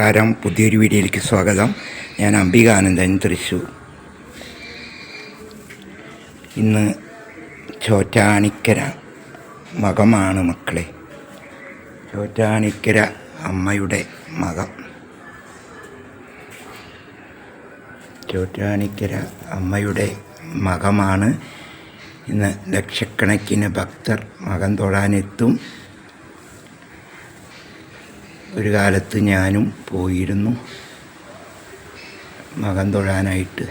നമസ്കാരം. പുതിയൊരു വീഡിയോയിലേക്ക് സ്വാഗതം. ഞാൻ അംബികാനന്ദൻ തൃശ്ശൂർ ഇന്ന് ചോറ്റാണിക്കര മകമാണ് മക്കളെ. ചോറ്റാണിക്കര അമ്മയുടെ മകം. ചോറ്റാണിക്കര അമ്മയുടെ മകമാണ്. ഇന്ന് ലക്ഷക്കണക്കിന് ഭക്തർ മകം തൊഴാനെത്തും. ഒരു കാലത്ത് ഞാനും പോയിരുന്നു. മകൻ തൊഴാനായിട്ട്.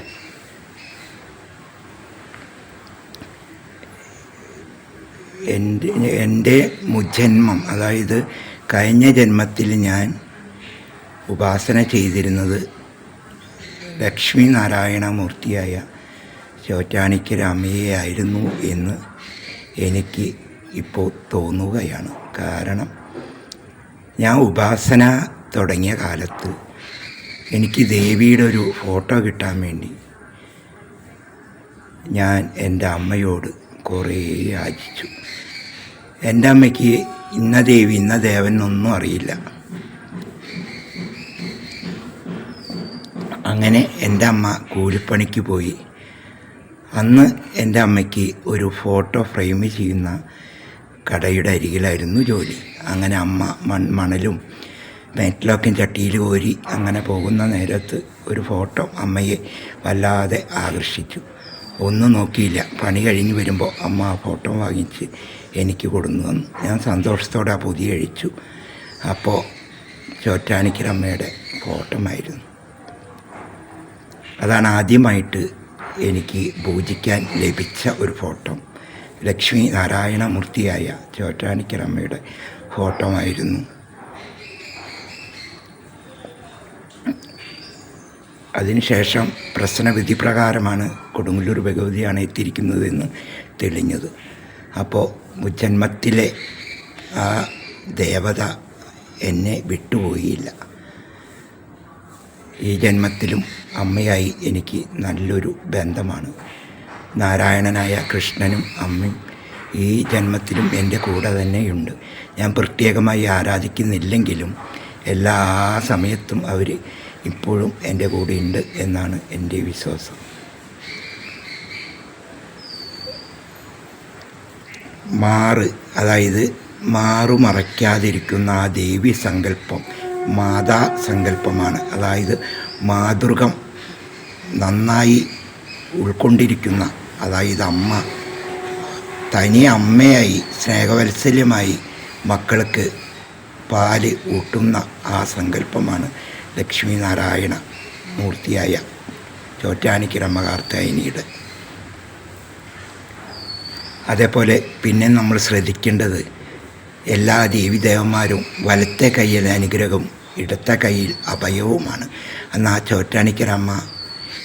എന്റെ എന്റെ മുജന്മം അതായത് കഴിഞ്ഞ ജന്മത്തിൽ ഞാൻ ഉപാസന ചെയ്തിരുന്നത് ലക്ഷ്മി നാരായണ മൂർത്തിയായ ചോറ്റാനിക്കര അമ്മയായിരുന്നു എന്ന് എനിക്ക് ഇപ്പോൾ തോന്നുകയാണ്. കാരണം ഞാൻ ഉപാസന തുടങ്ങിയ കാലത്ത് എനിക്ക് ദേവിയുടെ ഒരു ഫോട്ടോ കിട്ടാൻ വേണ്ടി ഞാൻ എന്റെ അമ്മയോട് കുറേ യാചിച്ചു. എന്റെ അമ്മയ്ക്ക് ഇന്ന ദേവി ഇന്ന ദേവൻ ഒന്നും അറിയില്ല. അങ്ങനെ എന്റെ അമ്മ കൂലിപ്പണിക്ക് പോയി. അന്ന് എന്റെ അമ്മയ്ക്ക് ഒരു ഫോട്ടോ ഫ്രെയിം ചെയ്യുന്ന കടയുടെ അരികിലായിരുന്നു ജോലി. അങ്ങനെ അമ്മ മൺ മണലും മെറ്റലൊക്കെ ചട്ടിയിൽ കോരി അങ്ങനെ പോകുന്ന നേരത്ത് ഒരു ഫോട്ടോ അമ്മയെ വല്ലാതെ ആകർഷിച്ചു. ഒന്നും നോക്കിയില്ല. പണി കഴിഞ്ഞ് വരുമ്പോൾ അമ്മ ആ ഫോട്ടോ വാങ്ങിച്ച് എനിക്ക് കൊടുന്നു തന്നു. ഞാൻ സന്തോഷത്തോടെ ആ പൊതി കഴിച്ചു അപ്പോൾ ചോറ്റാനിക്കരമ്മയുടെ ഫോട്ടോ ആയിരുന്നു അതാണ് ആദ്യമായിട്ട് എനിക്ക് പൂജിക്കാൻ ലഭിച്ച ഒരു ഫോട്ടോ. ലക്ഷ്മി നാരായണമൂർത്തിയായ ചോറ്റാനിക്കരമ്മയുടെ ഫോട്ടോ ആയിരുന്നു അതിനുശേഷം പ്രശ്നവിധി പ്രകാരമാണ് കൊടുങ്ങല്ലൂർ ഭഗവതിയാണ് എത്തിയിരിക്കുന്നതെന്ന് തെളിഞ്ഞത്. അപ്പോൾ ജന്മത്തിലെ ആ ദേവത എന്നെ വിട്ടുപോയില്ല. ഈ ജന്മത്തിലും അമ്മയായി എനിക്ക് നല്ലൊരു ബന്ധമാണ്. നാരായണനായ കൃഷ്ണനും അമ്മയും ഈ ജന്മത്തിലും എന്റെ കൂടെ തന്നെയുണ്ട്. ഞാൻ പ്രത്യേകമായി ആരാധിക്കുന്നില്ലെങ്കിലും എല്ലാ സമയത്തും അവർ ഇപ്പോഴും എന്റെ കൂടെയുണ്ട് എന്നാണ് എന്റെ വിശ്വാസം. മാറ് അതായത് മാറുമറയ്ക്കാതിരിക്കുന്ന ആ ദേവി സങ്കല്പം മാതാ സങ്കല്പമാണ്. അതായത് മാതൃകം നന്നായി ഉൾക്കൊണ്ടിരിക്കുന്ന അതായത് അമ്മ തനി അമ്മയായി സ്നേഹവത്സല്യമായി മക്കൾക്ക് പാൽ ഊട്ടുന്ന ആ സങ്കല്പമാണ് ലക്ഷ്മി നാരായണ മൂർത്തിയായ ചോറ്റാനിക്കരമ്മ കാർത്തായനിയുടെ അതേപോലെ പിന്നെ നമ്മൾ ശ്രദ്ധിക്കേണ്ടത് എല്ലാ ദേവിദേവന്മാരും വലത്തെ കയ്യിൽ അനുഗ്രഹവും ഇടത്തെ കയ്യിൽ അഭയവുമാണ്. എന്നാൽ ചോറ്റാനിക്കരമ്മ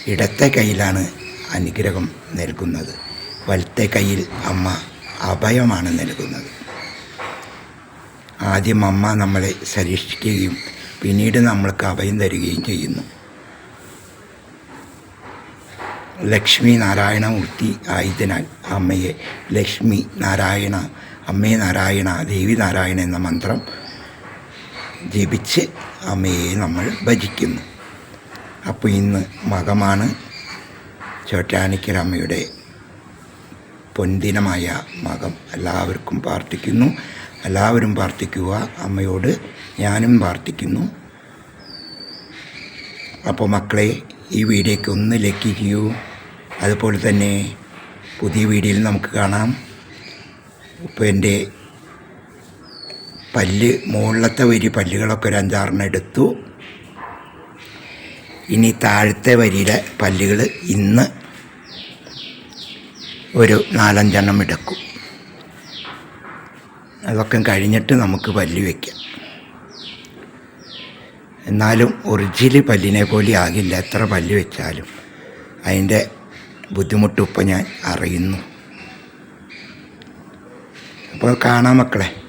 ഇടത്തെ കയ്യിലാണ് അനുഗ്രഹം നൽകുന്നത്. വലത്തെ കയ്യിൽ അമ്മ അഭയമാണ് നൽകുന്നത്. ആദ്യം അമ്മ നമ്മളെ സരീക്ഷിക്കുകയും പിന്നീട് നമ്മൾക്ക് അഭയം തരികയും ചെയ്യുന്നു. ലക്ഷ്മി നാരായണമൂർത്തി ആയതിനാൽ അമ്മയെ ലക്ഷ്മി നാരായണ അമ്മേ നാരായണ ദേവി നാരായണ എന്ന മന്ത്രം ജപിച്ച് അമ്മയെ നമ്മൾ ഭജിക്കുന്നു. അപ്പോൾ ഇന്ന് മകമാണ് ചോറ്റാനിക്കരമ്മയുടെ പൊൻദിനമായ മകം എല്ലാവർക്കും പ്രാർത്ഥിക്കുന്നു. എല്ലാവരും പ്രാർത്ഥിക്കുക. അമ്മയോട് ഞാനും പ്രാർത്ഥിക്കുന്നു. അപ്പോൾ മക്കളെ ഈ വീഡിയോയ്ക്ക് ഒന്ന് ലക്കിക്കൂ അതുപോലെ തന്നെ പുതിയ വീഡിയോയിൽ നമുക്ക് കാണാം. ഇപ്പോൾ എന്റെ പല്ല് മുകളിലത്തെ വരി പല്ലുകളൊക്കെ ഒരു അഞ്ചാറെണ്ണം എടുത്തു. ഇനി താഴത്തെ വരിയിലെ പല്ലുകൾ ഇന്ന് ഒരു നാലഞ്ചെണ്ണം എടുക്കും. അതൊക്കെ കഴിഞ്ഞിട്ട് നമുക്ക് പല്ല് വയ്ക്കാം എന്നാലും ഒറിജിനൽ പല്ലിനെ പോലെ ആകില്ല. എത്ര പല്ല് വെച്ചാലും അതിന്റെ ബുദ്ധിമുട്ടിപ്പോൾ ഞാൻ അറിയുന്നു. അപ്പോൾ കാണാം മക്കളെ.